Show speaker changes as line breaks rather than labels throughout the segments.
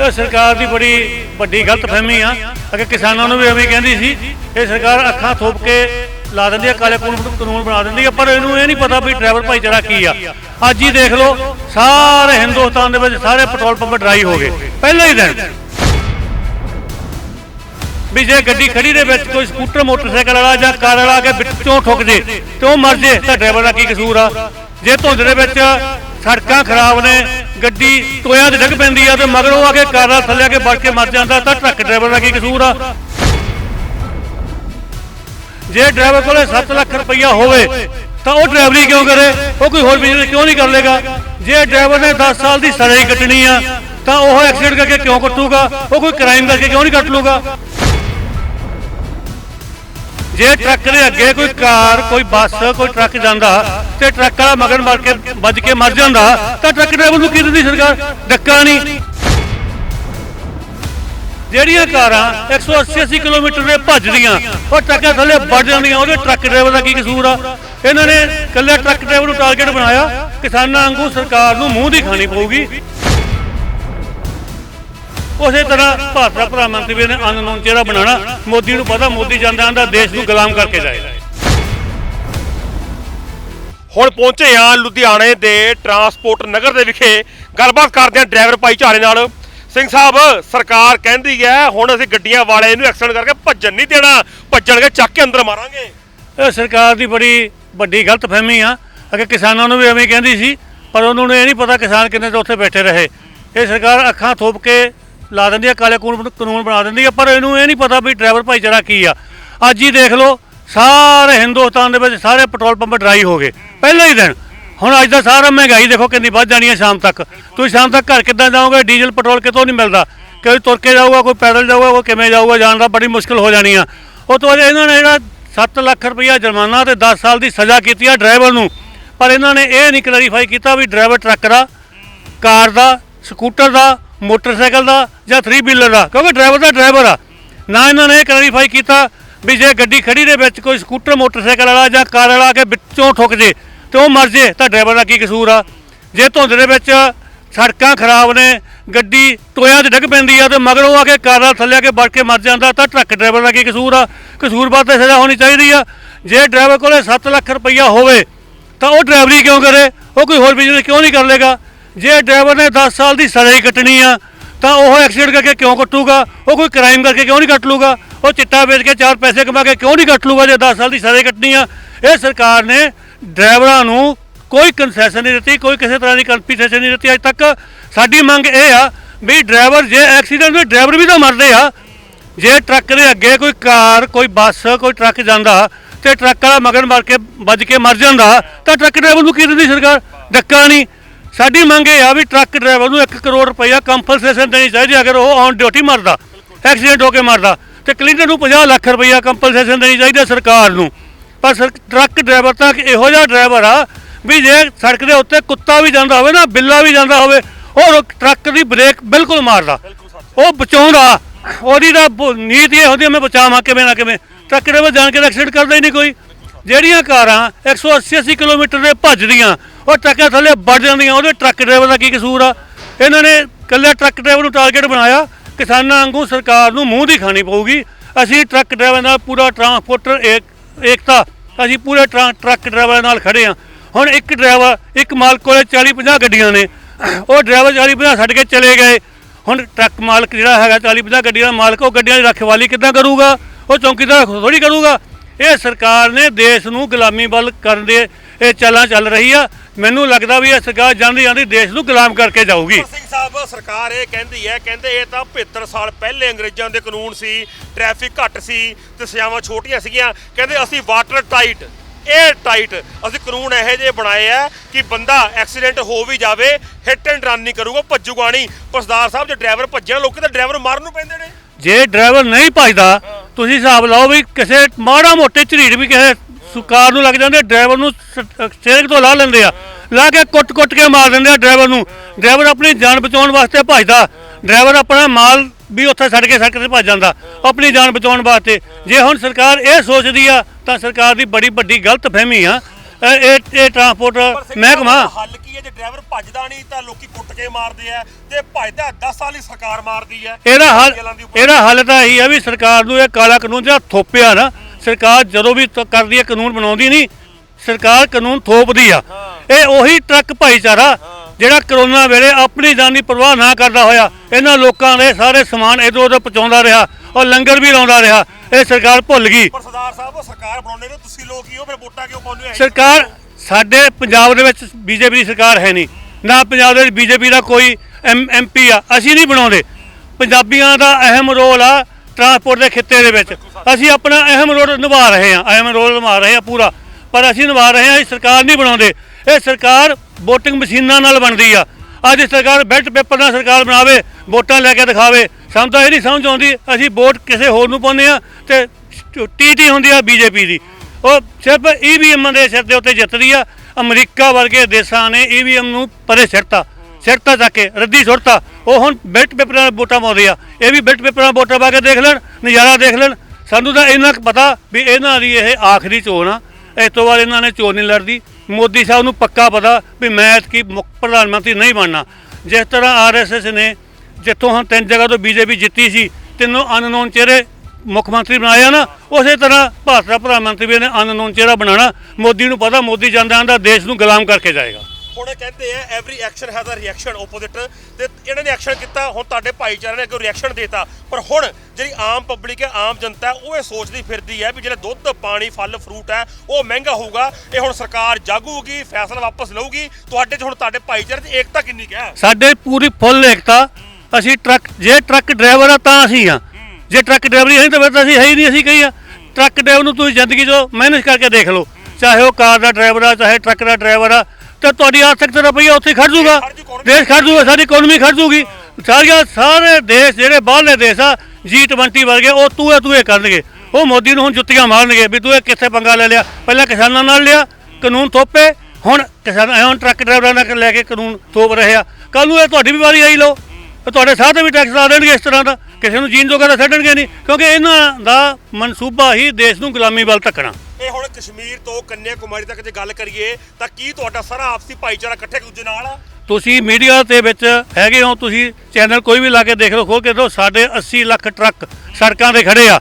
ਇਹ ਸਰਕਾਰ ਦੀ ਬੜੀ ਵੱਡੀ ਗਲਤਫਹਿਮੀ ਆ। ਅਗੇ ਕਿਸਾਨਾਂ ਨੂੰ ਵੀ ਐਵੇਂ ਕਹਿੰਦੀ ਸੀ, ਇਹ ਸਰਕਾਰ ਅੱਖਾਂ ਥੋਪ ਕੇ ਲਾ ਦਿੰਦੀ ਆ, ਕਾਲੇ ਕਾਨੂੰਨ ਬਣਾ ਦਿੰਦੀ ਆ, ਪਰ ਇਹਨੂੰ ਇਹ ਨਹੀਂ ਪਤਾ ਵੀ ਡਰਾਈਵਰ ਭਾਈਚਾਰਾ ਕੀ ਆ। ਅੱਜ ਹੀ ਦੇਖ ਲਓ, ਸਾਰੇ ਹਿੰਦੁਸਤਾਨ ਦੇ ਵਿੱਚ ਸਾਰੇ ਪੈਟਰੋਲ ਪੰਪ ਡਰਾਈ ਹੋ ਗਏ। ਪਹਿਲੇ ਹੀ ਦਿਨ ਵੀ ਜੇ ਗੱਡੀ ਖੜੀ ਦੇ ਵਿੱਚ ਕੋਈ ਸਕੂਟਰ, ਮੋਟਰਸਾਈਕਲ ਵਾਲਾ ਜਾਂ ਕਾਰ ਵਾਲਾ ਆ ਕੇ ਵਿੱਚੋਂ ਠੁੱਕ ਜੇ ਤੇ ਉਹ ਮਰ ਜੇ, ਤਾਂ ਡਰਾਈਵਰ ਦਾ ਕੀ ਕਸੂਰ ਆ? ਜੇ ਧੁੰਦ ਦੇ ਵਿੱਚ ਸੜਕਾਂ ਖਰਾਬ ਨੇ, ਗੱਡੀ ਟੋਇਆਂ 'ਤੇ ਡਿੱਗ ਪੈਂਦੀ ਆ ਤੇ ਮਗਰੋਂ ਆ ਕੇ ਕਾਰਾਂ ਥੱਲੇ ਆ ਕੇ ਵੱਜ ਕੇ ਮਰ ਜਾਂਦਾ, ਤਾਂ ਟਰੱਕ ਡਰਾਈਵਰ ਦਾ ਕੀ ਕਸੂਰ ਆ? ਜੇ ਡਰਾਈਵਰ ਕੋਲੇ 7 ਲੱਖ ਰੁਪਈਆ ਹੋਵੇ, ਤਾਂ ਉਹ ਡਰਾਈਵਰੀ ਕਿਉਂ ਕਰੇ? ਉਹ ਕੋਈ ਹੋਰ ਬਿਜ਼ਨਸ ਕਿਉਂ ਨਹੀਂ ਕਰ ਲੇਗਾ? ਜੇ ਡਰਾਈਵਰ ਨੇ 10 ਸਾਲ ਦੀ ਸਜ਼ਾ ਹੀ ਕੱਟਣੀ ਆ, ਤਾਂ ਉਹ ਐਕਸੀਡੈਂਟ ਕਰਕੇ ਕਿਉਂ ਕੱਟੂਗਾ? ਉਹ ਕੋਈ ਕ੍ਰਾਈਮ ਕਰਕੇ ਕਿਉਂ ਨਹੀਂ ਕੱਟ ਲੂਗਾ? ਜੇ ਟਰੱਕ ਦੇ ਅੱਗੇ ਕੋਈ ਕਾਰ, ਕੋਈ ਬੱਸ, ਕੋਈ ਟਰੱਕ ਜਾਂਦਾ ਤੇ ਟਰੱਕ ਵਾਲਾ ਮਗਨ ਮਾਰ ਕੇ ਵੱਜ ਕੇ ਮਰ ਜਾਂਦਾ, ਤਾਂ ਟਰੱਕ ਡਰਾਈਵਰ ਨੂੰ ਕੀ ਦਿੰਦੀ ਸਰਕਾਰ? ਡੱਕਾ ਨਹੀਂ। ਜਿਹੜੀਆਂ ਕਾਰਾਂ 180 80 ਕਿਲੋਮੀਟਰ ਦੇ ਭੱਜਦੀਆਂ ਉਹ ਟਰੱਕਾਂ ਥੱਲੇ ਵੱਜ ਜਾਂਦੀਆਂ, ਉਹਦੇ ਟਰੱਕ ਡਰਾਈਵਰ ਦਾ ਕੀ ਕਸੂਰ ਆ? ਇਹਨਾਂ ਨੇ ਕੱਲੇ ਟਰੱਕ ਡਰਾਈਵਰ ਨੂੰ ਟਾਰਗੇਟ ਬਣਾਇਆ, ਕਿਸਾਨਾਂ ਵਾਂਗੂ ਸਰਕਾਰ ਨੂੰ ਮੂੰਹ ਦੀ ਖਾਣੀ ਪਊਗੀ। ਉਸੇ ਤਰ੍ਹਾਂ ਭਾਰਤ ਦਾ ਪ੍ਰਧਾਨ ਮੰਤਰੀ ਵੀ ਨੇ ਅਨਨੋਨ ਚਿਹਰਾ ਬਣਾਉਣਾ ਮੋਦੀ ਨੂੰ ਪਤਾ ਮੋਦੀ ਜਾਂਦਾ ਆਂਦਾ ਦੇਸ਼ ਨੂੰ ਗੁਲਾਮ ਕਰਕੇ ਜਾਏਗਾ
ਹੁਣ ਪਹੁੰਚੇ ਆ ਲੁਧਿਆਣੇ ਦੇ ਟਰਾਂਸਪੋਰਟ ਨਗਰ ਦੇ ਵਿਖੇ। ਗੱਲਬਾਤ ਕਰਦੇ ਆ ਡਰਾਈਵਰ ਭਾਈਚਾਰੇ ਨਾਲ। ਸਿੰਘ ਸਾਹਿਬ ਸਰਕਾਰ ਕਹਿੰਦੀ ਹੈ ਹੁਣ ਅਸੀਂ ਗੱਡੀਆਂ ਵਾਲੇ ਨੂੰ ਐਕਸੀਡੈਂਟ ਕਰਕੇ ਭੱਜਣ ਨਹੀਂ ਦੇਣਾ। ਭੱਜਣਗੇ ਚੱਕ ਕੇ ਅੰਦਰ ਮਾਰਾਂਗੇ।
ਇਹ ਸਰਕਾਰ ਦੀ ਬੜੀ ਵੱਡੀ ਗਲਤਫਹਿਮੀ ਆ। ਅਗੇ ਕਿਸਾਨਾਂ ਨੂੰ ਵੀ ਐਵੇਂ ਕਹਿੰਦੀ ਸੀ ਪਰ ਉਹਨਾਂ ਨੂੰ ਇਹ ਨਹੀਂ ਪਤਾ ਕਿਸਾਨ ਕਿੰਨੇ ਤੋਂ ਉੱਥੇ ਬੈਠੇ ਰਹੇ। ਇਹ ਸਰਕਾਰ ਅੱਖਾਂ ਥੋਪ ਕੇ ਲਾ ਦਿੰਦੀ ਆ, ਕਾਲੇ ਕਾਨੂੰਨ ਕਾਨੂੰਨ ਬਣਾ ਦਿੰਦੀ ਆ, ਪਰ ਇਹਨੂੰ ਇਹ ਨਹੀਂ ਪਤਾ ਵੀ ਡਰਾਈਵਰ ਭਾਈਚਾਰਾ ਕੀ ਆ। ਅੱਜ ਹੀ ਦੇਖ ਲਓ, ਸਾਰੇ ਹਿੰਦੁਸਤਾਨ ਦੇ ਵਿੱਚ ਸਾਰੇ ਪੈਟਰੋਲ ਪੰਪ ਡਰਾਈ ਹੋ ਗਏ, ਪਹਿਲੇ ਹੀ ਦਿਨ। ਹੁਣ ਅੱਜ ਦਾ ਸਾਰਾ ਮਹਿੰਗਾਈ ਦੇਖੋ ਕਿੰਨੀ ਵੱਧ ਜਾਣੀ ਹੈ ਸ਼ਾਮ ਤੱਕ। ਤੁਸੀਂ ਸ਼ਾਮ ਤੱਕ ਘਰ ਕਿੱਦਾਂ ਜਾਓਗੇ? ਡੀਜ਼ਲ, ਪੈਟਰੋਲ ਕਿਤੋਂ ਨਹੀਂ ਮਿਲਦਾ। ਕੋਈ ਤੁਰ ਕੇ ਜਾਊਗਾ, ਕੋਈ ਪੈਦਲ ਜਾਊਗਾ, ਕੋਈ ਕਿਵੇਂ ਜਾਊਗਾ, ਜਾਣ ਦਾ ਬੜੀ ਮੁਸ਼ਕਲ ਹੋ ਜਾਣੀ ਆ। ਉਹ ਤੋਂ ਬਾਅਦ ਇਹਨਾਂ ਨੇ ਜਿਹੜਾ 7 ਲੱਖ ਰੁਪਈਆ ਜੁਰਮਾਨਾ ਤੇ 10 ਸਾਲ ਦੀ ਸਜ਼ਾ ਕੀਤੀ ਆ ਡਰਾਈਵਰ ਨੂੰ। ਪਰ ਇਹਨਾਂ ਨੇ ਇਹ ਨਹੀਂ ਕਲੈਰੀਫਾਈ ਕੀਤਾ ਵੀ ਡਰਾਈਵਰ ਟਰੱਕ ਦਾ, ਕਾਰ ਦਾ, ਸਕੂਟਰ ਦਾ ਮੋਟਰਸਾਈਕਲ ਦਾ ਜਾਂ 3 ਵੀਲਰ ਦਾ, ਕਿਉਂਕਿ ਡਰਾਈਵਰ ਦਾ ਡਰਾਈਵਰ ਆ। ਨਾ ਇਹਨਾਂ ਨੇ ਕਲੈਰੀਫਾਈ ਕੀਤਾ ਵੀ ਜੇ ਗੱਡੀ ਖੜੀ ਦੇ ਵਿੱਚ ਕੋਈ ਸਕੂਟਰ ਮੋਟਰਸਾਈਕਲ ਵਾਲਾ ਜਾਂ ਕਾਰ ਵਾਲਾ ਆ ਕੇ ਵਿੱਚੋਂ ਠੁੱਕ ਜੇ ਤੇ ਉਹ ਮਰ ਜੇ, ਤਾਂ ਡਰਾਈਵਰ ਦਾ ਕੀ ਕਸੂਰ ਆ? ਜੇ ਧੁੰਦ ਦੇ ਵਿੱਚ ਸੜਕਾਂ ਖਰਾਬ ਨੇ, ਗੱਡੀ ਟੋਇਆਂ 'ਚ ਡਿੱਗ ਪੈਂਦੀ ਆ ਤੇ ਮਗਰੋਂ ਆ ਕੇ ਕਾਰ ਵਾਲਾ ਥੱਲੇ ਆ ਕੇ ਵੜ ਕੇ ਮਰ ਜਾਂਦਾ, ਤਾਂ ਟਰੱਕ ਡਰਾਈਵਰ ਦਾ ਕੀ ਕਸੂਰ ਆ? ਕਸੂਰਵਾਰ ਤੇ ਸਜ਼ਾ ਹੋਣੀ ਚਾਹੀਦੀ ਆ। ਜੇ ਡਰਾਈਵਰ ਕੋਲੇ 7 ਲੱਖ ਰੁਪਈਆ ਹੋਵੇ, ਤਾਂ ਉਹ ਡਰਾਈਵਰੀ ਕਿਉਂ ਕਰੇ? ਉਹ ਕੋਈ ਹੋਰ ਬਿਜ਼ਨਸ ਕਿਉਂ ਨਹੀਂ ਕਰ ਲੇਗਾ? ਜੇ ਡਰਾਈਵਰ ਨੇ 10 ਸਾਲ ਦੀ ਸਜ਼ਾ ਹੀ ਕੱਟਣੀ ਆ, ਤਾਂ ਉਹ ਐਕਸੀਡੈਂਟ ਕਰਕੇ ਕਿਉਂ ਕੱਟੂਗਾ? ਉਹ ਕੋਈ ਕ੍ਰਾਈਮ ਕਰਕੇ ਕਿਉਂ ਨਹੀਂ ਕੱਟ ਲੂਗਾ? ਉਹ ਚਿੱਟਾ ਵੇਚ ਕੇ ਚਾਰ ਪੈਸੇ ਕਮਾ ਕੇ ਕਿਉਂ ਨਹੀਂ ਕੱਟ ਲੂਗਾ ਜੇ 10 ਸਾਲ ਦੀ ਸਜ਼ਾ ਕੱਟਣੀ ਆ? ਇਹ ਸਰਕਾਰ ਨੇ ਡਰਾਈਵਰਾਂ ਨੂੰ ਕੋਈ ਕਨਸੈਸ਼ਨ ਨਹੀਂ ਦਿੱਤੀ, ਕੋਈ ਕਿਸੇ ਤਰ੍ਹਾਂ ਦੀ ਕੰਪਨਸੇਸ਼ਨ ਨਹੀਂ ਦਿੱਤੀ ਅੱਜ ਤੱਕ। ਸਾਡੀ ਮੰਗ ਇਹ ਆ ਵੀ ਡਰਾਈਵਰ ਜੇ ਐਕਸੀਡੈਂਟ ਵਿੱਚ ਡਰਾਈਵਰ ਵੀ ਤਾਂ ਮਰਦੇ ਆ। ਜੇ ਟਰੱਕ ਦੇ ਅੱਗੇ ਕੋਈ ਕਾਰ, ਕੋਈ ਬੱਸ, ਕੋਈ ਟਰੱਕ ਜਾਂਦਾ ਤੇ ਟਰੱਕ ਵਾਲਾ ਮਗਨ ਮਾਰ ਕੇ, ਵੱਜ ਕੇ ਮਰ ਜਾਂਦਾ, ਤਾਂ ਟਰੱਕ ਡਰਾਈਵਰ ਨੂੰ ਕੀ ਦਿੰਦੀ ਸਰਕਾਰ? ਡੱਕਾ ਨਹੀਂ। ਸਾਡੀ ਮੰਗ ਇਹ ਆ ਵੀ ਟਰੱਕ ਡਰਾਈਵਰ ਨੂੰ 1 ਕਰੋੜ ਰੁਪਈਆ ਕੰਪਨਸੇਸ਼ਨ ਦੇਣੀ ਚਾਹੀਦੀ ਅਗਰ ਉਹ ਔਨ ਡਿਊਟੀ ਮਰਦਾ ਐਕਸੀਡੈਂਟ ਹੋ ਕੇ ਮਰਦਾ, ਤੇ ਕਲੀਨਰ ਨੂੰ 50 ਲੱਖ ਰੁਪਈਆ ਕੰਪਨਸੇਸ਼ਨ ਦੇਣੀ ਚਾਹੀਦੀ ਹੈ ਸਰਕਾਰ ਨੂੰ। ਪਰ ਸਰ- ਟਰੱਕ ਡਰਾਈਵਰ ਤਾਂ ਇੱਕ ਇਹੋ ਜਿਹਾ ਡਰਾਈਵਰ ਆ ਵੀ ਜੇ ਸੜਕ ਦੇ ਉੱਤੇ ਕੁੱਤਾ ਵੀ ਜਾਂਦਾ ਹੋਵੇ ਨਾ, ਬਿੱਲਾ ਵੀ ਜਾਂਦਾ ਹੋਵੇ, ਉਹ ਟਰੱਕ ਦੀ ਬ੍ਰੇਕ ਬਿਲਕੁਲ ਮਾਰਦਾ। ਉਹ ਬਚਾਉਂਦਾ, ਉਹਦੀ ਤਾਂ ਬ- ਨੀਤ ਇਹ ਹੁੰਦੀ ਮੈਂ ਬਚਾਵਾਂ ਕਿਵੇਂ ਨਾ ਕਿਵੇਂ। ਟਰੱਕ ਡਰਾਈਵਰ ਜਾਣ ਕੇ ਐਕਸੀਡੈਂਟ ਕਰਦਾ ਹੀ ਨਹੀਂ ਕੋਈ। ਜਿਹੜੀਆਂ ਕਾਰਾਂ 180 80 ਕਿਲੋਮੀਟਰ ਦੇ ਭੱਜਦੀਆਂ ਉਹ ਟਰੱਕਾਂ ਥੱਲੇ ਵੱਜ ਜਾਂਦੀਆਂ, ਉਹਦੇ ਟਰੱਕ ਡਰਾਈਵਰ ਦਾ ਕੀ ਕਸੂਰ ਆ? ਇਹਨਾਂ ਨੇ ਕੱਲੇ ਟਰੱਕ ਡਰਾਈਵਰ ਨੂੰ ਟਾਰਗੇਟ ਬਣਾਇਆ, ਕਿਸਾਨਾਂ ਵਾਂਗੂ ਸਰਕਾਰ ਨੂੰ ਮੂੰਹ ਦੀ ਖਾਣੀ ਪਊਗੀ। ਅਸੀਂ ਟਰੱਕ ਡਰਾਈਵਰ ਨਾਲ ਪੂਰਾ ਟਰਾਂਸਪੋਰਟਰ ਏਕ ਏਕਤਾ, ਅਸੀਂ ਪੂਰੇ ਟਰਾਂ- ਟਰੱਕ ਡਰਾਈਵਰ ਨਾਲ ਖੜੇ ਆ। ਹੁਣ ਇੱਕ ਡਰਾਈਵਰ, ਇੱਕ ਮਾਲਕ ਕੋਲੇ 40 50 ਗੱਡੀਆਂ ਨੇ। ਉਹ ਡਰਾਈਵਰ 40 50 ਛੱਡ ਕੇ ਚਲੇ ਗਏ। ਹੁਣ ਟਰੱਕ ਮਾਲਕ ਜਿਹੜਾ ਹੈਗਾ 40 50 ਗੱਡੀਆਂ ਦਾ ਮਾਲਕ, ਉਹ ਗੱਡੀਆਂ ਦੀ ਰਖਵਾਲੀ ਕਿੱਦਾਂ ਕਰੂਗਾ? ਉਹ ਚੌਕੀਦਾਰ ਥੋੜੀ ਕਰੂਗਾ। ਇਹ ਸਰਕਾਰ ਨੇ ਦੇਸ਼ ਨੂੰ ਗੁਲਾਮੀ ਵੱਲ ਕਰਨ ਦੇ ਇਹ ਚਾਲਾਂ ਚੱਲ ਰਹੀ ਆ। ਮੈਨੂੰ ਲੱਗਦਾ ਵੀ ਇਹ ਸਰਕਾਰ ਜਾਂਦੀ ਜਾਂਦੀ ਦੇਸ਼ ਨੂੰ ਗੁਲਾਮ ਕਰਕੇ ਜਾਊਗੀ।
ਸਿੰਘ ਸਾਹਿਬ ਸਰਕਾਰ ਇਹ ਕਹਿੰਦੀ ਹੈ ਕਹਿੰਦੇ ਇਹ ਤਾਂ 75 ਸਾਲ ਪਹਿਲੇ ਅੰਗਰੇਜ਼ਾਂ ਦੇ ਕਾਨੂੰਨ ਸੀ ਟ੍ਰੈਫਿਕ ਘੱਟ ਸੀ ਤੇ ਸਜ਼ਾਵਾਂ ਛੋਟੀਆਂ ਸੀਗੀਆਂ। ਕਹਿੰਦੇ ਅਸੀਂ ਵਾਟਰ ਟਾਈਟ 에ਅਰ ਟਾਈਟ ਅਸੀਂ ਕਾਨੂੰਨ ਇਹੋ ਜਿਹੇ ਬਣਾਏ ਆ ਕਿ ਬੰਦਾ ਐਕਸੀਡੈਂਟ ਹੋ ਵੀ ਜਾਵੇ ਹਿੱਟ ਐਂਡ ਰਨ ਨਹੀਂ ਕਰੂਗਾ ਭੱਜੂਗਾ ਨਹੀਂ। ਪਰ ਸਰਦਾਰ ਸਾਹਿਬ ਜੇ ਡਰਾਈਵਰ ਭੱਜਣ ਲੋਕੀ ਤਾਂ ਡਰਾਈਵਰ ਮਾਰਨ ਨੂੰ ਪੈਂਦੇ ਨੇ।
ਜੇ ਡਰਾਈਵਰ ਨਹੀਂ ਭਜਦਾ ਤੁਸੀਂ ਹਿਸਾਬ ਲਾਓ ਵੀ ਕਿਸੇ ਮਾੜਾ ਮੋਟੇ ਝਰੀੜ ਵੀ ਕਿਸੇ ਸੁਕਾਰ ਨੂੰ ਲੱਗ ਜਾਂਦੇ ਡਰਾਈਵਰ ਨੂੰ ਸਟੇਰਿੰਗ ਤੋਂ ਲਾ ਲੈਂਦੇ ਆ। ਲਾ ਕੇ ਕੁੱਟ-ਕੁੱਟ ਕੇ ਮਾਰ ਦਿੰਦੇ ਆ ਡਰਾਈਵਰ ਨੂੰ। ਡਰਾਈਵਰ ਆਪਣੀ ਜਾਨ ਬਚਾਉਣ ਵਾਸਤੇ ਭਜਦਾ। ਡਰਾਈਵਰ ਆਪਣਾ ਮਾਲ ਵੀ ਉੱਥੇ ਛੱਡ ਕੇ ਸੜਕ ਤੇ ਭੱਜ ਜਾਂਦਾ ਆਪਣੀ ਜਾਨ ਬਚਾਉਣ ਵਾਸਤੇ। ਜੇ ਹੁਣ ਸਰਕਾਰ ਇਹ ਸੋਚਦੀ ਆ ਤਾਂ ਸਰਕਾਰ ਦੀ ਬੜੀ ਵੱਡੀ ਗਲਤ ਫਹਿਮੀ ਆ। ਇਹ ਇਹ- ਟਰਾਂਸਪੋਰਟ ਮਹਿਕਮਾ
ਹੱਲ ਕੀ ਹੈ? ਜੇ ਡਰਾਈਵਰ ਭੱਜਦਾ ਨਹੀਂ ਤਾਂ ਲੋਕੀ ਕੁੱਟ ਕੇ ਮਾਰਦੇ ਆ ਤੇ ਭੱਜਦਾ 10 ਸਾਲ ਹੀ ਸਰਕਾਰ ਮਾਰਦੀ ਹੈ।
ਇਹਦਾ ਹੱਲ ਇਹਦਾ ਹੱਲ ਤਾਂ ਇਹੀ ਆ ਵੀ ਸਰਕਾਰ ਨੂੰ ਇਹ ਕਾਲਾ ਕਾਨੂੰਨ ਜਿਹੜਾ ਥੋਪਿਆ ਨਾ ਸਰਕਾਰ ਜਦੋਂ ਵੀ ਤ- ਕਰਦੀ ਹੈ ਕਾਨੂੰਨ ਬਣਾਉਂਦੀ ਨਹੀਂ ਸਰਕਾਰ ਕਾਨੂੰਨ ਥੋਪਦੀ ਆ। ਇਹ ਉਹੀ ਟਰੱਕ ਭਾਈਚਾਰਾ ਜਿਹੜਾ ਕਰੋਨਾ ਵੇਲੇ ਆਪਣੀ ਜਾਨ ਦੀ ਪਰਵਾਹ ਨਾ ਕਰਦਾ ਹੋਇਆ। ਇਹਨਾਂ ਲੋਕਾਂ ਦੇ ਸਾਰੇ ਸਮਾਨ ਇਧਰ ਉਧਰ ਪਹੁੰਚਾਉਂਦਾ ਰਿਹਾ ਔਰ ਲੰਗਰ ਵੀ ਲਾਉਂਦਾ ਰਿਹਾ। ਇਹ ਸਰਕਾਰ ਭੁੱਲ ਗਈ।
ਪਰ ਸਰਦਾਰ ਸਾਹਿਬ ਉਹ ਸਰਕਾਰ ਬਣਾਉਂਦੇ ਨੇ ਤੁਸੀਂ ਲੋਕ ਹੀ ਹੋ ਫਿਰ ਵੋਟਾਂ ਕਿਉਂ ਪਾਉਂਦੇ ਹੋ?
ਸਰਕਾਰ ਸਾਡੇ ਪੰਜਾਬ ਦੇ ਵਿੱਚ ਬੀਜੇਪੀ ਦੀ ਸਰਕਾਰ ਹੈ ਨਹੀਂ। ਨਾ ਪੰਜਾਬ ਦੇ ਵਿੱਚ ਬੀਜੇਪੀ ਦਾ ਕੋਈ ਐਮਪੀ ਆ। ਅਸੀਂ ਨਹੀਂ ਬਣਾਉਂਦੇ। ਪੰਜਾਬੀਆਂ ਦਾ ਅਹਿਮ ਰੋਲ ਆ ਟਰਾਂਸਪੋਰਟ ਦੇ ਖਿੱਤੇ ਦੇ ਵਿੱਚ। ਅਸੀਂ ਆਪਣਾ ਅਹਿਮ ਰੋਲ ਨਿਭਾ ਰਹੇ ਹਾਂ, ਅਹਿਮ ਰੋਲ ਨਿਭਾ ਰਹੇ ਹਾਂ ਪੂਰਾ। ਪਰ ਅਸੀਂ ਨਿਭਾ ਰਹੇ ਹਾਂ, ਇਹ ਸਰਕਾਰ ਨਹੀਂ ਬਣਾਉਂਦੇ। ਇਹ ਸਰਕਾਰ VOTING ਮਸ਼ੀਨਾਂ ਨਾਲ ਬਣਦੀ ਆ। ਅੱਜ ਸਰਕਾਰ ਬੈਲਟ ਪੇਪਰ ਨਾਲ ਸਰਕਾਰ ਬਣਾਵੇ, ਵੋਟਾਂ ਲੈ ਕੇ ਦਿਖਾਵੇ। ਸਾਨੂੰ ਤਾਂ ਇਹ ਨਹੀਂ ਸਮਝ ਆਉਂਦੀ, ਅਸੀਂ ਵੋਟ ਕਿਸੇ ਹੋਰ ਨੂੰ ਪਾਉਂਦੇ ਆ ਤੇ ਟੀਟੀ ਹੁੰਦੀ ਆ ਬੀਜੇਪੀ ਦੀ। ਉਹ ਸਿਰਫ ਈਵੀਐਮ ਦੇ ਸਿਰ ਦੇ ਉੱਤੇ ਜਿੱਤਦੀ ਆ। ਅਮਰੀਕਾ ਵਰਗੇ ਦੇਸ਼ਾਂ ਨੇ ਈਵੀਐਮ ਨੂੰ ਪਰੇ ਸਿਰਤਾ। ਸਿਰਤਾ ਚੱਕ ਕੇ, ਰੱਦੀ ਸੁੱਟਤਾ। ਉਹ ਹੁਣ ਬੈਲਟ ਪੇਪਰਾਂ ਨਾਲ ਵੋਟਾਂ ਪਾਉਂਦੇ ਆ। ਇਹ ਵੀ ਬੈਲਟ ਪੇਪਰਾਂ ਨਾਲ ਵੋਟਾਂ ਪਾ ਕੇ ਦੇਖ ਲੈਣ, ਨਜ਼ਾਰਾ ਦੇਖ ਲੈਣ। ਸਾਨੂੰ ਤਾਂ ਇੰਨਾ ਕੁ ਪਤਾ ਵੀ ਇਹਨਾਂ ਦੀ ਇਹ ਆਖਰੀ ਚੋਣ ਆ। ਇਸ ਤੋਂ ਬਾਅਦ ਇਹਨਾਂ ਨੇ ਚੋਣ ਨਹੀਂ ਲੜਦੀ। ਮੋਦੀ ਸਾਹਿਬ ਨੂੰ ਪੱਕਾ ਪਤਾ ਵੀ ਮੈਂ ਐਤਕੀ ਮੁੱਖ ਪ੍ਰਧਾਨ ਮੰਤਰੀ ਨਹੀਂ ਬਣਨਾ। ਜਿਸ ਤਰ੍ਹਾਂ ਆਰਐਸਐਸ ਨੇ ਜਿੱਥੋਂ ਹੁਣ ਤਿੰਨ ਜਗ੍ਹਾ ਤੋਂ ਬੀਜੇਪੀ ਜਿੱਤੀ ਸੀ, ਤਿੰਨੋਂ ਅਨਨੋਨ ਚਿਹਰੇ ਮੁੱਖ ਮੰਤਰੀ ਬਣਾਇਆ ਨਾ, ਉਸੇ ਤਰ੍ਹਾਂ ਭਾਰਤ ਦਾ ਪ੍ਰਧਾਨ ਮੰਤਰੀ ਵੀ ਇਹਨੇ ਅਨਨੋਨ ਚਿਹਰਾ ਬਣਾਉਣਾ। ਮੋਦੀ ਨੂੰ ਪਤਾ, ਮੋਦੀ ਜਾਂਦਾ ਆਂਦਾ, ਦੇਸ਼ ਨੂੰ ਗੁਲਾਮ ਕਰਕੇ ਜਾਏਗਾ।
ਹੁਣ ਕਹਿੰਦੇ ਆ every action has a reaction opposite ਤੇ ਇਹਨਾਂ ਨੇ ਐਕਸ਼ਨ ਕੀਤਾ ਹੁਣ ਤੁਹਾਡੇ ਭਾਈਚਾਰੇ ਨੇ ਅੱਗੇ ਰਿਐਕਸ਼ਨ ਦੇਤਾ। ਪਰ ਹੁਣ ਜਿਹੜੀ ਆਮ ਪਬਲਿਕ ਹੈ ਆਮ ਜਨਤਾ ਉਹ ਇਹ ਸੋਚਦੀ ਫਿਰਦੀ ਹੈ ਵੀ ਜਿਹੜਾ ਦੁੱਧ ਪਾਣੀ ਫਲ ਫਰੂਟ ਹੈ ਉਹ ਮਹਿੰਗਾ ਹੋਊਗਾ। ਇਹ ਹੁਣ ਸਰਕਾਰ ਜਾਗੂਗੀ ਫੈਸਲਾ ਵਾਪਸ ਲਊਗੀ। ਤੁਹਾਡੇ ਚ ਹੁਣ ਤੁਹਾਡੇ ਭਾਈਚਾਰੇ 'ਚ ਏਕਤਾ ਕਿੰਨੀ ਕੁ ਹੈ?
ਸਾਡੇ ਪੂਰੀ ਫੁੱਲ ਏਕਤਾ। ਅਸੀਂ ਟਰੱਕ ਜੇ ਟਰੱਕ ਡਰਾਈਵਰ ਆ ਤਾਂ ਅਸੀਂ ਆ। ਜੇ ਟਰੱਕ ਡਰਾਈਵਰ ਨਹੀਂ ਤਾਂ ਫਿਰ ਤਾਂ ਅਸੀਂ ਹੈ ਹੀ ਨਹੀਂ ਅਸੀਂ ਕਹੀ ਆ। ਟਰੱਕ ਡਰਾਈਵਰ ਨੂੰ ਤੁਸੀਂ ਜ਼ਿੰਦਗੀ 'ਚੋਂ ਮਿਹਨਤ ਕਰਕੇ ਦੇਖ ਲਓ। ਚਾਹੇ ਉਹ ਕਾਰ ਦਾ ਡਰਾਈਵਰ ਆ ਚਾਹੇ ਟਰੱਕ ਦਾ ਡਰਾਈਵਰ ਆ ਤੇ ਤੁਹਾਡੀ ਆਰਥਿਕਤਾ ਰੁਪਈਆ ਉੱਥੇ ਖੜ ਜਾਊਗਾ।
ਖੜ ਜੂ economy।
ਦੇਸ਼ ਖੜ ਜਾਊਗਾ ਸਾਡੀ ਇਕਨੋਮੀ ਖੜ ਜਾਊਗੀ। ਸਾਰੀਆਂ ਸਾਰੇ ਦੇਸ਼ ਜਿਹੜੇ ਬਾਹਰਲੇ ਦੇਸ਼ ਆ G20 ਵਰਗੇ ਉਹ ਤੂਏ ਤੂਏ ਕਰਨਗੇ। ਉਹ ਮੋਦੀ ਨੂੰ ਹੁਣ ਜੁੱਤੀਆਂ ਮਾਰਨਗੇ ਵੀ ਤੂੰ ਇਹ ਕਿੱਥੇ ਪੰਗਾ ਲੈ ਲਿਆ? ਪਹਿਲਾਂ ਕਿਸਾਨਾਂ ਨਾਲ ਲਿਆ ਕਾਨੂੰਨ ਥੋਪੇ ਹੁਣ ਕਿਸਾਨ ਹੁਣ ਟਰੱਕ ਡਰਾਈਵਰਾਂ ਨਾਲ ਲੈ ਕੇ ਕਾਨੂੰਨ ਥੋਪ ਰਹੇ ਆ। ਕੱਲ ਨੂੰ ਇਹ ਤੁਹਾਡੀ ਵੀ ਵਾਰੀ ਆਈ ਲਓ। ਤੇ ਤੁਹਾਡੇ ਸਾਹ ਤੇ ਵੀ ਟੈਕਸ ਲਾ ਦੇਣਗੇ ਇਸ ਤਰ੍ਹਾਂ ਦਾ। ਕਿਸੇ ਨੂੰ ਜੀਣ ਜੋਗਾ ਤਾਂ ਛੱਡਣਗੇ ਨਹੀਂ ਕਿਉਂਕਿ ਇਹਨਾਂ ਦਾ ਮਨਸੂਬਾ ਹੀ ਦੇਸ਼ ਨੂੰ ਗੁਲਾਮੀ ਵੱਲ ਧੱਕਣਾ।
ਇਹ ਹੁਣ ਕਸ਼ਮੀਰ ਤੋਂ ਕੰਨਿਆ ਕੁਮਾਰੀ ਤੱਕ ਜੇ ਗੱਲ ਕਰੀਏ, ਤਾਂ ਕੀ ਤੁਹਾਡਾ ਸਾਰਾ ਆਪਸੀ ਭਾਈਚਾਰਾ ਇਕੱਠੇ ਦੂਜੇ ਨਾਲ ਆ?
ਤੁਸੀਂ ਮੀਡੀਆ ਦੇ ਵਿੱਚ ਹੈਗੇ ਹੋ, ਤੁਸੀਂ ਚੈਨਲ ਕੋਈ ਵੀ ਲਾ ਕੇ ਦੇਖ ਲਓ ਖੋਲ ਕੇ ਦੇਖੋ ਸਾਡੇ 80 ਲੱਖ ਟਰੱਕ ਸੜਕਾਂ ਤੇ ਖੜੇ ਆ।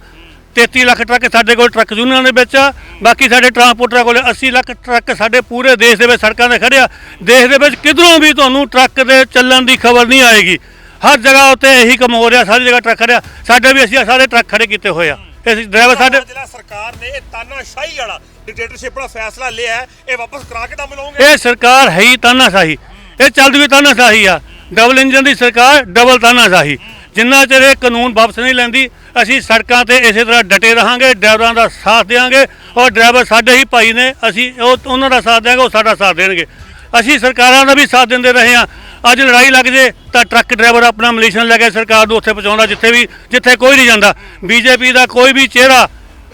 33 ਲੱਖ ਟਰੱਕ ਸਾਡੇ ਕੋਲ ਟਰੱਕ ਯੂਨੀਅਨ ਦੇ ਵਿੱਚ ਆ, ਬਾਕੀ ਸਾਡੇ ਟਰਾਂਸਪੋਰਟਰਾਂ ਕੋਲ 80 ਲੱਖ ਟਰੱਕ ਸਾਡੇ ਪੂਰੇ ਦੇਸ਼ ਦੇ ਵਿੱਚ ਸੜਕਾਂ ਤੇ ਖੜੇ ਆ। ਦੇਸ਼ ਦੇ ਵਿੱਚ ਕਿਧਰੋਂ ਵੀ ਤੁਹਾਨੂੰ ਟਰੱਕ ਦੇ ਚੱਲਣ ਦੀ ਖਬਰ ਨਹੀਂ ਆਏਗੀ। ਹਰ ਜਗ੍ਹਾ ਉੱਤੇ ਇਹੀ ਕੰਮ ਹੋ ਰਿਹਾ, ਸਾਰੀ ਜਗ੍ਹਾ ਟਰੱਕ ਖੜਿਆ ਸਾਡੇ ਵੀ ਅਸੀਂ ਸਾਰੇ ਟਰੱਕ ਖੜੇ ਕੀਤੇ ਹੋਏ ਆ। ਅਸੀਂ ਡਰਾਈਵਰ ਸਾਡੇ
ਜਿਹੜਾ ਸਰਕਾਰ ਨੇ ਇਹ ਤਾਨਾਸ਼ਾਹੀ ਵਾਲਾ ਡਿਕਟੇਟਰਸ਼ਿਪ ਵਾਲਾ ਫੈਸਲਾ ਲਿਆ ਹੈ, ਇਹ ਵਾਪਸ ਕਰਾ ਕੇ ਦਮ ਲਓਗੇ
ਇਹ ਸਰਕਾਰ ਹੈ ਹੀ ਤਾਨਾਸ਼ਾਹੀ। ਇਹ ਚੱਲਦੀ ਵੀ ਤਾਨਾਸ਼ਾਹੀ ਆ। ਡਬਲ ਇੰਜਨ ਦੀ ਸਰਕਾਰ ਡਬਲ ਤਾਨਾਸ਼ਾਹੀ। ਜਿੰਨਾ ਚਿਰ ਇਹ ਕਾਨੂੰਨ ਵਾਪਸ ਨਹੀਂ ਲੈਂਦੀ ਅਸੀਂ ਸੜਕਾਂ ਤੇ ਇਸੇ ਤਰ੍ਹਾਂ ਡਟੇ ਰਹਾਂਗੇ ਡਰਾਈਵਰਾਂ ਦਾ ਸਾਥ ਦੇਵਾਂਗੇ ਔਰ ਡਰਾਈਵਰ ਸਾਡੇ ਹੀ ਭਾਈ ਨੇ ਅਸੀਂ ਉਹ ਉਹਨਾਂ ਦਾ ਸਾਥ ਦੇਵਾਂਗੇ ਉਹ ਸਾਡਾ ਸਾਥ ਦੇਣਗੇ। ਅਸੀਂ ਸਰਕਾਰਾਂ ਦਾ ਵੀ ਸਾਥ ਦਿੰਦੇ ਰਹੇ ਹਾਂ। ਅੱਜ ਲੜਾਈ ਲੱਗ ਜੇ ਤਾਂ ਟਰੱਕ ਡਰਾਈਵਰ ਆਪਣਾ ਮਲੀਸ਼ਨ ਲੈ ਕੇ ਸਰਕਾਰ ਨੂੰ ਉੱਥੇ ਪਹੁੰਚਾਉਂਦਾ, ਜਿੱਥੇ ਵੀ ਜਿੱਥੇ ਕੋਈ ਨਹੀਂ ਜਾਂਦਾ। ਬੀਜੇਪੀ ਦਾ ਕੋਈ ਵੀ ਚਿਹਰਾ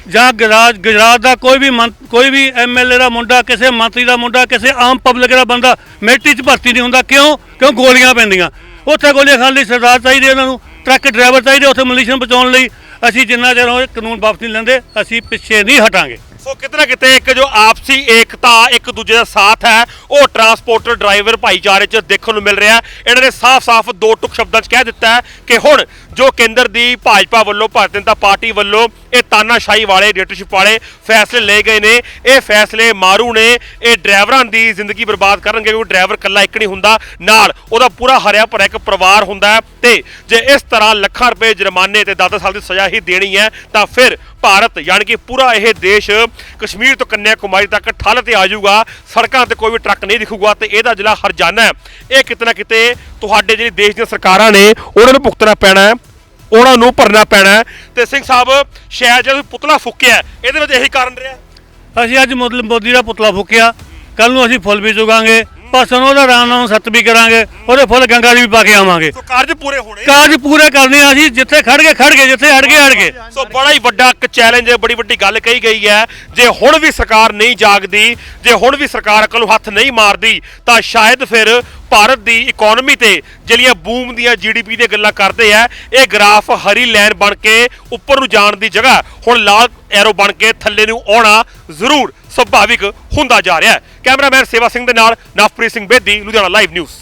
ਜਾਂ ਗੁਜਰਾਤ ਗੁਜਰਾਤ ਦਾ ਕੋਈ ਵੀ ਮੰ- ਕੋਈ ਵੀ ਐਮਐਲਏ ਦਾ ਮੁੰਡਾ, ਕਿਸੇ ਮੰਤਰੀ ਦਾ ਮੁੰਡਾ, ਕਿਸੇ ਆਮ ਪਬਲਿਕ ਦਾ ਬੰਦਾ ਮਿਲਟਰੀ 'ਚ ਭਰਤੀ ਨਹੀਂ ਹੁੰਦਾ। ਕਿਉਂ? ਕਿਉਂ ਗੋਲੀਆਂ ਪੈਂਦੀਆਂ? ਉੱਥੇ ਗੋਲੀਆਂ ਖਾਣ ਲਈ ਸਰਦਾਰ ਚਾਹੀਦੇ ਉਹਨਾਂ ਨੂੰ, ਟਰੱਕ ਡਰਾਈਵਰ ਚਾਹੀਦੇ ਉੱਥੇ ਮਲੀਸ਼ਨ ਬਚਾਉਣ ਲਈ। ਅਸੀਂ ਜਿੰਨਾ ਚਿਰ ਉਹ ਕਾਨੂੰਨ ਵਾਪਸ ਨਹੀਂ ਲੈਂਦੇ, ਅਸੀਂ ਪਿੱਛੇ ਨਹੀਂ ਹਟਾਂਗੇ।
ਸੋ ਕਿਤੇ ਨਾ ਕਿਤੇ ਇੱਕ ਜੋ ਆਪਸੀ ਏਕਤਾ, ਇੱਕ ਦੂਜੇ ਦਾ ਸਾਥ ਹੈ, ਉਹ ਟਰਾਂਸਪੋਰਟਰ ਡਰਾਈਵਰ ਭਾਈਚਾਰੇ 'ਚ ਦੇਖਣ ਨੂੰ ਮਿਲ ਰਿਹਾ ਇਹਨਾਂ ਨੇ ਸਾਫ਼-ਸਾਫ਼ ਦੋ ਟੁਕ ਸ਼ਬਦਾਂ 'ਚ ਕਹਿ ਦਿੱਤਾ ਕਿ ਹੁਣ ਜੋ ਕੇਂਦਰ ਦੀ ਭਾਜਪਾ ਵੱਲੋਂ, ਭਾਰਤੀ ਜਨਤਾ ਪਾਰਟੀ ਵੱਲੋਂ ਇਹ ਤਾਨਾਸ਼ਾਹੀ ਵਾਲੇ ਲੀਡਰਸ਼ਿਪ ਵਾਲੇ ਫੈਸਲੇ ਲਏ ਗਏ ਨੇ। ਇਹ ਫੈਸਲੇ ਮਾਰੂ ਨੇ, ਇਹ ਡਰਾਈਵਰਾਂ ਦੀ ਜ਼ਿੰਦਗੀ ਬਰਬਾਦ ਕਰਨਗੇ ਕਿਉਂਕਿ ਡਰਾਈਵਰ ਇਕੱਲਾ ਇੱਕ ਨਹੀਂ ਹੁੰਦਾ। ਨਾਲ ਉਹਦਾ ਪੂਰਾ ਹਰਿਆ ਭਰਿਆ ਇੱਕ ਪਰਿਵਾਰ ਹੁੰਦਾ ਹੈ ਤੇ ਜੇ ਇਸ ਤਰ੍ਹਾਂ ਲੱਖਾਂ ਰੁਪਏ ਜੁਰਮਾਨੇ ਤੇ 10 ਸਾਲ ਦੀ ਸਜ਼ਾ ਹੀ ਦੇਣੀ ਹੈ, ਤਾਂ ਫਿਰ ਭਾਰਤ ਯਾਨੀ ਕਿ ਪੂਰਾ ਇਹ ਦੇਸ਼ ਕਸ਼ਮੀਰ ਤੋਂ ਕੰਨਿਆ ਕੁਮਾਰੀ ਤੱਕ ਠੱਲ ਤੇ ਆ ਜਾਊਗਾ। ਸੜਕਾਂ ਤੇ ਕੋਈ ਵੀ ਟਰੱਕ ਨਹੀਂ ਦਿਖੂਗਾ ਤੇ ਇਹਦਾ ਜਿਹੜਾ ਹਰਜਾਨਾ ਹੈ। ਇਹ ਕਿਤੇ ਨਾ ਕਿਤੇ ਤੁਹਾਡੇ ਜਿਹੜੀ ਦੇਸ਼ ਦੀਆਂ ਸਰਕਾਰਾਂ ਨੇ, ਉਹਨਾਂ ਨੂੰ ਭੁਗਤਣਾ ਪੈਣਾ ਹੈ। ਉਹਨਾਂ ਨੂੰ ਭਰਨਾ ਪੈਣਾ ਹੈ। ਤੇ ਸਿੰਘ ਸਾਹਿਬ ਸ਼ਾਇਦ ਜਿਹੜਾ ਪੁਤਲਾ ਫੁੱਕਿਆ ਇਹਦੇ ਵਿੱਚ ਇਹੀ ਕਾਰਨ ਰਿਹਾ?
ਅਸੀਂ ਅੱਜ ਮੁੱਲ ਮੋਦੀ ਦਾ ਪੁਤਲਾ ਫੂਕਿਆ। ਕੱਲ ਨੂੰ ਅਸੀਂ ਫੁੱਲ ਵੀ ਚੁਗਾਂਗੇ ਪਰਸੋਂ ਨੂੰ ਉਹਦਾ ਰਾਮ ਨਾਮ ਸੱਤ ਵੀ ਕਰਾਂਗੇ ਉਹਦੇ ਫੁੱਲ ਗੰਗਾ ਜੀ ਵੀ ਪਾ ਕੇ ਆਵਾਂਗੇ।
ਸੋ ਕਾਰਜ ਪੂਰੇ ਹੋਣੇ?
ਕਾਜ ਪੂਰੇ ਕਰਨੇ ਆ ਅਸੀਂ ਜਿੱਥੇ ਖੜ ਗਏ ਖੜ ਗਏ ਜਿੱਥੇ ਅੜ ਗਏ ਅੜ ਗਏ
ਸੋ ਬੜਾ ਹੀ ਵੱਡਾ ਇੱਕ ਚੈਲੰਜ ਹੈ ਬੜੀ ਵੱਡੀ ਗੱਲ ਕਹੀ ਗਈ ਹੈ। ਜੇ ਹੁਣ ਵੀ ਸਰਕਾਰ ਨਹੀਂ ਜਾਗਦੀ ਜੇ ਹੁਣ ਵੀ ਸਰਕਾਰ ਅਕਲ ਨੂੰ ਹੱਥ ਨਹੀਂ ਮਾਰਦੀ ਤਾਂ ਸ਼ਾਇਦ ਫਿਰ ਭਾਰਤ ਦੀ ਇਕਨੋਮੀ ਤੇ ਜਿਹੜੀਆਂ ਬੂਮ ਦੀਆਂ ਜੀਡੀਪੀ ਦੀਆਂ ਗੱਲਾਂ ਕਰਦੇ ਆ ਇਹ ਗ੍ਰਾਫ ਹਰੀ ਲਾਈਨ ਬਣ ਕੇ ਉੱਪਰ ਨੂੰ ਜਾਣ ਦੀ ਜਗ੍ਹਾ ਹੁਣ ਲਾਲ ਐਰੋ ਬਣ ਕੇ ਥੱਲੇ ਨੂੰ ਆਉਣਾ ਜ਼ਰੂਰ। ਸੁਭਾਵਿਕ ਹੁੰਦਾ ਜਾ ਰਿਹਾ ਹੈ। ਕੈਮਰਾਮੈਨ ਸੇਵਾ ਸਿੰਘ ਦੇ ਨਾਲ ਨਵਪ੍ਰੀਤ ਸਿੰਘ ਬੇਦੀ, ਲੁਧਿਆਣਾ ਲਾਈਵ ਨਿਊਜ਼